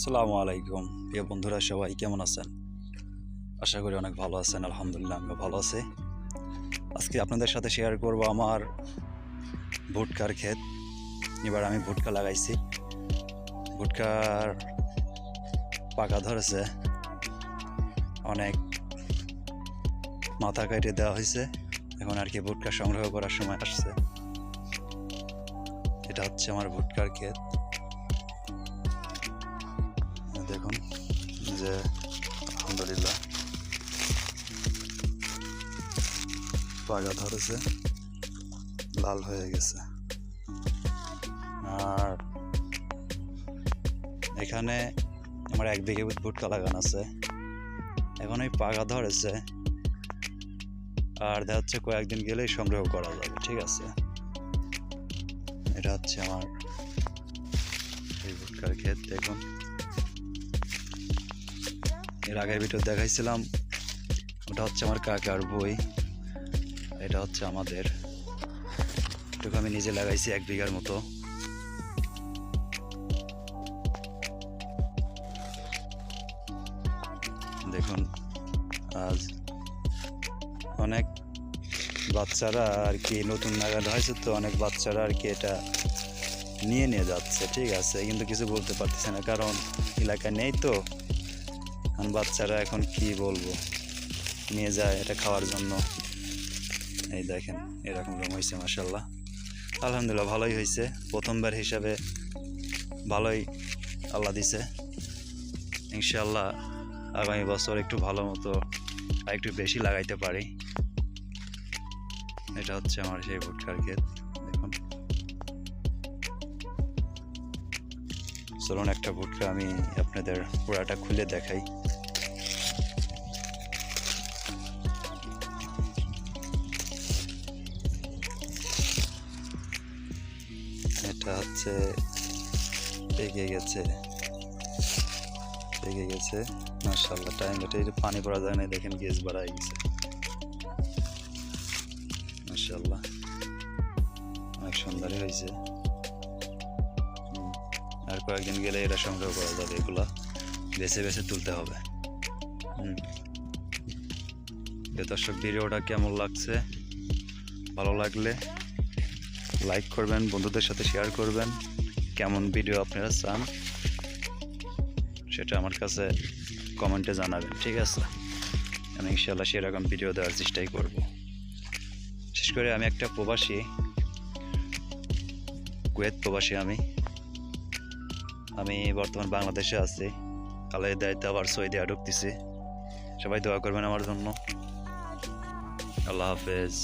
আসসালামু আলাইকুম। প্রিয় বন্ধুরা, সবাই কেমন আছেন? আশা করি অনেক ভালো আছেন, আলহামদুলিল্লাহ আমিও ভালো আছি। আজকে আপনাদের সাথে শেয়ার করব আমার ভুটকার ক্ষেত। এবার আমি ভুটকা লাগাইছি। ভুটকার পাকা ধরেছে। অনেক মাথা কেটে দেওয়া হয়েছে। এখন আর কি ভুটকা সংগ্রহ করার সময় আসছে। এটা হচ্ছে আমার ভুটকার ক্ষেত। দেখুন যে আলহামদুলিল্লাহ পাগা ধরেছে লাল হয়ে গেছে। আর এখানে আমার এক বিঘে ভুট্টা লাগানো আছে। এখন এই পাগা ধরেছে। আর দেখা যাচ্ছে কয়েকদিন গেলেই সংগ্রহ করা যাবে, ঠিক আছে? এটা হচ্ছে আমার এই ভুট্টার ক্ষেত, দেখুন। এর আগের ভিডিও দেখাইছিলাম, ওটা হচ্ছে আমার কাকার বই। এটা হচ্ছে আমাদের। এটুকু আমি নিজে লাগাইছি এক বিঘার মতো। দেখুন, আজ অনেক বাচ্চারা আর কি নতুন নাগাদ হয়েছে তো, অনেক বাচ্চারা আর কি এটা নিয়ে নিয়ে যাচ্ছে, ঠিক আছে? কিন্তু কিছু বলতে পারতেছে না, কারণ এলাকায় নেই তো। বাচ্চারা এখন কি বলব? নিয়ে যায় এটা খাওয়ার জন্য। এই দেখেন, এরকম রকম হয়েছে মাসাল্লাহ আলহামদুলিল্লাহ, ভালোই হয়েছে প্রথমবার হিসাবে ভালোই আল্লাহ দিছে। ইনশাল্লাহ আগামী বছর একটু ভালো মতো আর একটু বেশি লাগাইতে পারি। এটা হচ্ছে আমার সেই ভুটকার ক্ষেত, দেখুন। চলুন একটা ভুটকা আমি আপনাদের পোড়াটা খুলে দেখাই। এটা হচ্ছে, পেকে গেছে। পেকে গেছে। মার্শাল্লাহ টাইম এটা একটু পানি পড়া যায় না দেখেন গেজ বাড়াই গেছে। মার্শাল্লাহ অনেক সুন্দরই হয়েছে। আর কয়েকদিন গেলে এটা সংগ্রহ করা যাবে, এগুলা বেছে বেছে তুলতে হবে। দর্শক, ভিডিওটা কেমন লাগছে? ভালো লাগলে লাইক করবেন, বন্ধুদের সাথে শেয়ার করবেন। কেমন ভিডিও আপনারা চান সেটা আমার কাছে কমেন্টে জানাবেন, ঠিক আছে? আমি ইনশাল্লাহ সেরকম ভিডিও দেওয়ার চেষ্টাই করব। বিশেষ করে আমি একটা প্রবাসী, কুয়েত প্রবাসী আমি। আমি বর্তমান বাংলাদেশে আছি। কালের দায়িত্ব আবার সৌদি ঢুকতেছি। সবাই দোয়া করবেন আমার জন্য। আল্লাহ হাফেজ।